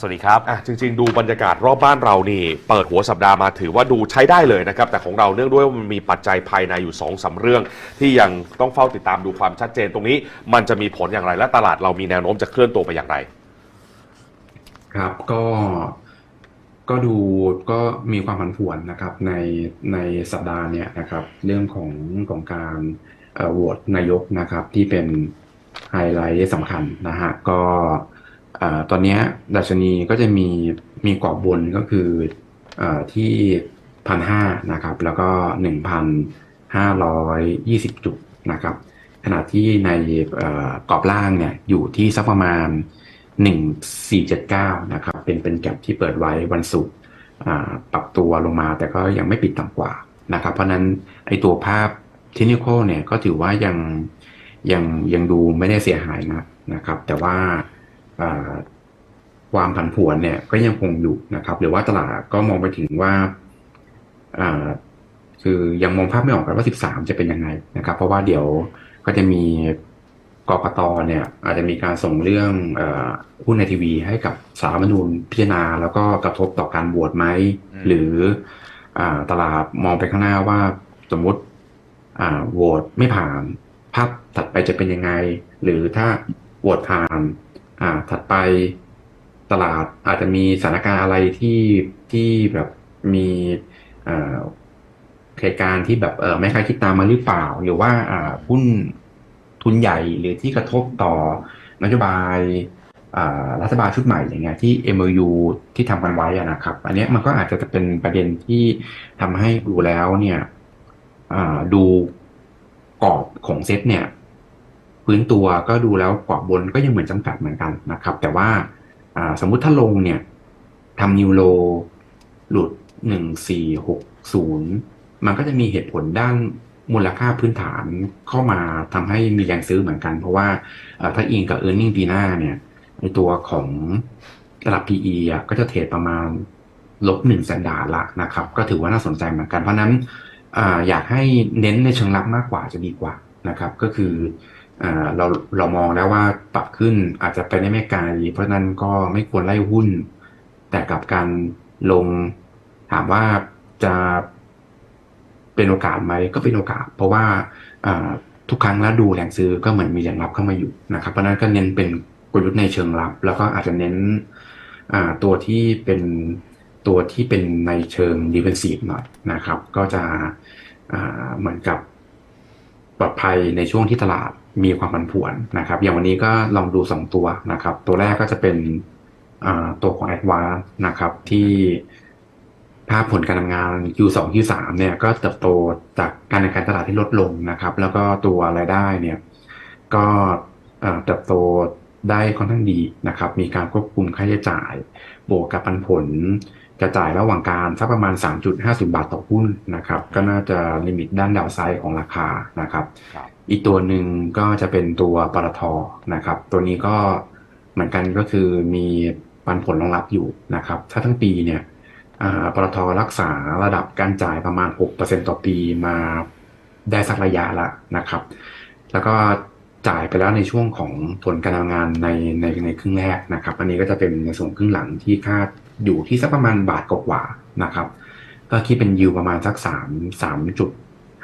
สวัสดีครับ อะจริง ๆ ดูบรรยากาศรอบบ้านเรานี่ เปิดหัวสัปดาห์มาถือว่าดูใช้ได้เลยนะครับ แต่ของเราเนื่องด้วยว่ามันมีปัจจัยภายในอยู่2อสาเรื่อง ที่ยังต้องเฝ้าติดตามดูความชัดเจนตรงนี้ มันจะมีผลอย่างไรและตลาดเรามีแนวโน้มจะเคลื่อนตัวไปอย่างไร ครับก็ก็ดูก็มีความผันผวนนะครับในในสัปดาห์เนี้ยนะครับ เรื่องของของการเอ่อโหวตนายกนะครับที่เป็นไฮไลท์สำคัญนะฮะก็เอตอนนี้ดัชนีก็จะมีมีกรอบบนก็คืออที่พันห้านะครับ แล้วก็หนึ่งพันห้าร้อยยี่สิบจุดนะครับ ขณะที่ในกรอบล่างเนี่ยอยู่ที่สักประมาณ1479นะครับ เป็นเป็นแก็บที่เปิดไว้วันศุกร์ปรับตัวลงมาแต่ก็ยังไม่ปิดต่ำกว่านะครับ เพราะนั้นไอตัวภาพเทคนิคเนี่ยก็ถือว่ายังยังยังดูไม่ได้เสียหายนะนะครับ แต่ว่า ความผันผวนเนี่ยก็ยังคงอยู่นะครับ หรือว่าตลาดก็มองไปถึงว่าอ่าคือยังมองภาพไม่ออกกันว่า 13 จะเป็นยังไงนะครับ เพราะว่าเดี๋ยวก็จะมีกกตเนี่ย อาจจะมีการส่งเรื่องเออหุ้นในทีวีให้กับสารรัฐธรรมนูญพิจารณา แล้วก็กระทบต่อการโหวตไหมอืมหรืออาตลาดมองไปข้างหน้าว่าสมมติอ่าโหวตไม่ผ่านภาพถัดไปจะเป็นยังไง หรือถ้าโหวตผ่านอ่าถัดไป ตลาดอาจจะมีสถานการณ์อะไรที่ที่แบบมีเหตุการณ์ที่แบบเออไม่คาดคิดตามมาหรือเปล่า หรือว่าอ่าหุ้นทุนใหญ่หรือที่กระทบต่อนโยบายรัฐบาลชุดใหม่อย่างเงี้ยที่ MOU ที่ทำกันไว้นะครับ อันนี้มันก็อาจจะเป็นประเด็นที่ทำให้ดูแล้วเนี่ยดูกรอบของเซ็ตเนี่ย พื้นตัวก็ดูแล้วกรอบบนก็ยังเหมือนจำกัดเหมือนกันนะครับ แต่ว่า สมมุติถ้าลงเนี่ยทำนิวโลหลุดหนึ่งสี่หกศูนย์มันก็จะมีเหตุผลด้านมูลค่าพื้นฐานเข้ามาทำให้มีแรงซื้อเหมือนกัน เพราะว่าถ้าอิงกับ e a r n i n g ปีหน้าเนี่ยในตัวของระดับ PE อะก็จะเทรดประมาณลบหนึ่งแสนดาละนะครับ ก็ถือว่าน่าสนใจเหมือนกัน เพราะนั้นออยากให้เน้นในเชิงรับมากกว่าจะดีกว่านะครับ ก็คือ เราเรามองแล้วว่าปรับขึ้นอาจจะไปได้ไม่ไกลเพราะนั้นก็ไม่ควรไล่หุ้น แต่กับการลงถามว่าจะเป็นโอกาสไหมก็เป็นโอกาส เพราะว่าทุกครั้งแล้วดูแรงซื้อก็เหมือนมีแรงรับเข้ามาอยู่นะครับ เพราะนั้นก็เน้นเป็นกลยุทธ์ในเชิงรับ แล้วก็อาจจะเน้นตัวที่เป็นตัวที่เป็นในเชิง defensive หน่อยนะครับ ก็จะเหมือนกับ ปลอดภัยในช่วงที่ตลาดมีความผันผวนนะครับอย่างวันนี้ก็ลองดูสองตัวนะครับ ตัวแรกก็จะเป็นตัวของ a d v a n c e นะครับที่ภาพผลการทำงาน Q2 Q3 เนี่ยก็เติบโตจากการแข่งขันตลาดที่ลดลงนะครับ แล้วก็ตัวรายได้เนี่ยก็เอ่อเติบโตได้ค่อนข้างดีนะครับ มีการควบคุมค่าใช้จ่าย บวกกับปันผล กระจายระหว่างการสักประมาณ 3.50 บาทต่อหุ้นนะครับ ก็น่าจะลิมิตด้านดาวไซด์ของราคานะครับครับ อีกตัวหนึ่งก็จะเป็นตัวปตทนะครับ ตัวนี้ก็เหมือนกันก็คือมีปันผลรองรับอยู่นะครับ ถ้าทั้งปีเนี่ยอ่าปตทรักษาระดับการจ่ายประมาณ 6%ต่อปีมาได้สักระยะละนะครับ แล้วก็จ่ายไปแล้วในช่วงของผลการทำงานในในในครึ่งแรกนะครับ อันนี้ก็จะเป็นในส่วนครึ่งหลังที่คาด อยู่ที่สักประมาณบาทกว่าๆนะครับ ก็คิดเป็นยิวประมาณสักสามสามจุด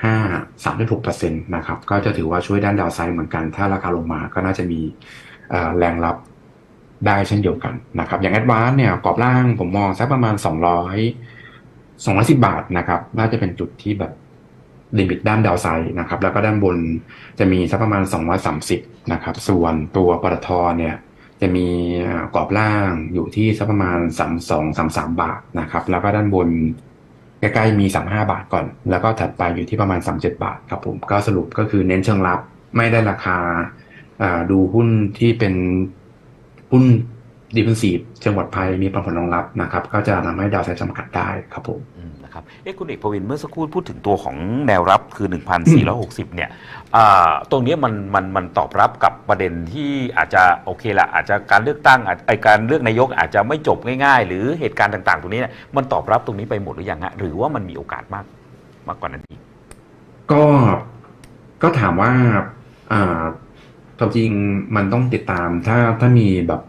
ห้าสามจุดหกเปอร์เซ็นต์นะครับ ก็จะถือว่าช่วยด้านดาวไซด์เหมือนกัน ถ้าราคาลงมาก็น่าจะมีแรงรับได้เช่นเดียวกันนะครับ อย่างแอดวานเนี่ยกรอบล่างผมมองสักประมาณสองร้อยสองร้อยสิบาทนะครับ น่าจะเป็นจุดที่แบบลิมิตด้านดาวไซด์นะครับ แล้วก็ด้านบนจะมีสักประมาณสองร้อยสามสิบนะครับ ส่วนตัวปตทเนี่ย จะมีกรอบล่างอยู่ที่สักประมาณสามสองสามสามบาทนะครับ แล้วก็ด้านบนใกล้ๆมี35บาทก่อน แล้วก็ถัดไปอยู่ที่ประมาณ37บาทครับผมก็สรุปก็คือเน้นเชิงรับไม่ได้ราคาดูหุ้นที่เป็นหุ้นดิฟ e นซีฟเชิงปลอดภัยมีปันผลรองรับนะครับ ก็จะทำให้ดาวไซด์จำกัดได้ครับผม นะครับเอ๊ะคุณเอกพวินเมื่อสักครู่พูดถึงตัวของแนวรับคือ 1,460 เนี่ยอ่าตรงเนี้ยมันมันมันตอบรับกับประเด็นที่อาจจะโอเคละอาจจะการเลือกตั้งอาจไอการเลือกนายกอาจจะไม่จบง่ายๆ หรือเหตุการณ์ต่าง ๆ ตรงนี้เนี่ยมันตอบรับตรงนี้ไปหมดหรือยังฮะหรือว่ามันมีโอกาสมากมากกว่านั้นอีกก็ก็ถามว่าอ่าความจริงมันต้องติดตามถ้าถ้ามีแบบ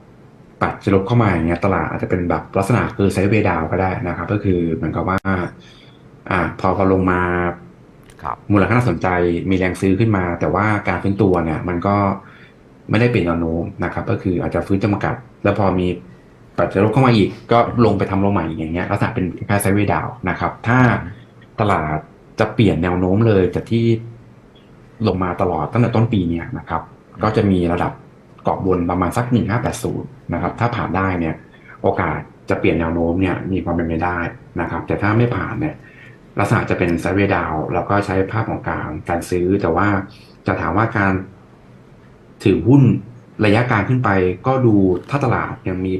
ปัจจะลบเข้ามาอย่างเงี้ยตลาดอาจจะเป็นแบบลักษณะคือไซด์เวย์ดาวก็ได้นะครับ ก็คือเหมือนกับว่า อ่า พอพอลงมาครับมูลค่าน่าสนใจมีแรงซื้อขึ้นมา แต่ว่าการฟื้นตัวเนี่ย มันก็ไม่ได้เป็นแนวโน้มนะครับ ก็คืออาจจะฟื้นจำกัด แล้วพอมีปัจจัยลบเข้ามาอีก ก็ลงไปทำลงใหม่อย่างเงี้ยลักษณะเป็นแค่ไซด์เวย์ดาวนะครับ ถ้าตลาดจะเปลี่ยนแนวโน้มเลยจากที่ลงมาตลอดตั้งแต่ต้นปีเนี่ยนะครับ ก็จะมีระดับเกาะบนประมาณสักหนึ่งห้าแปดศูนย์นะครับ ถ้าผ่านได้เนี่ย โอกาสจะเปลี่ยนแนวโน้มเนี่ยมีความเป็นไปได้นะครับ แต่ถ้าไม่ผ่านเนี่ยลักษณะจะเป็นไซด์เวย์ดาวแล้วก็ใช้ภาพของการการซื้อ แต่ว่าจะถามว่าการถือหุ้นระยะกลางขึ้นไป ก็ดูถ้าตลาดยังมี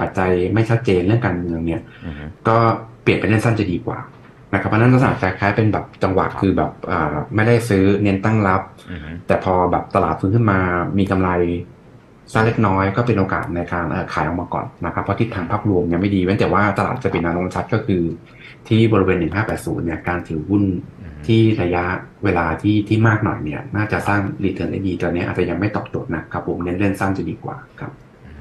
ปัจจัยไม่ชัดเจนเรื่องการเมืองเนี่ยอือฮึก็เปลี่ยนเป็นเล่นสั้นจะดีกว่านะครับเพราะฉะนั้นลักษณะคล้ายๆเป็นแบบจังหวะคือแบบอ่าไม่ได้ซื้อเน้นตั้งรับอือฮึแต่พอแบบตลาดฟื้นขึ้นมามีกำไร สักเล็กน้อยก็เป็นโอกาสในการเอ่อขายออกมาก่อนนะครับเพราะทิศทางภาพรวมยังไม่ดีเว้นแต่ว่าตลาดจะเป็นแนวโน้มชัดก็คือ ที่บริเวณ 1580 เนี่ยการถือหุ้นอือฮึที่ระยะเวลาที่ที่มากหน่อยเนี่ย น่าจะสร้างรีเทิร์นได้ดีตอนนี้อาจจะยังไม่ตอบโจทย์นะครับผมเน้นเล่นสั้นจะดีกว่าครับ